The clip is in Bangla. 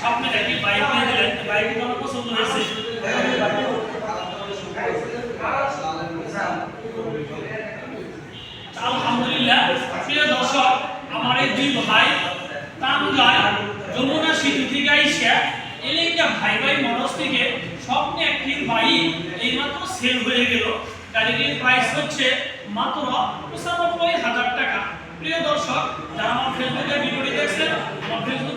স্বপ্নের একটি বাইক নিয়ে দিলেন এই বাইকটি পছন্দ হয়েছে। আমার এই দুই ভাই ভাই ভাই থেকে স্বপ্নে একটি বাইক এইমাত্র সেল হয়ে গেল। গাড়িটির প্রাইস হচ্ছে মাত্র পঁচানব্বই হাজার টাকা। প্রিয় দর্শক, যারা আমার ফেসবুকে ভিডিওটি দেখছেন, আমার ফেসবুক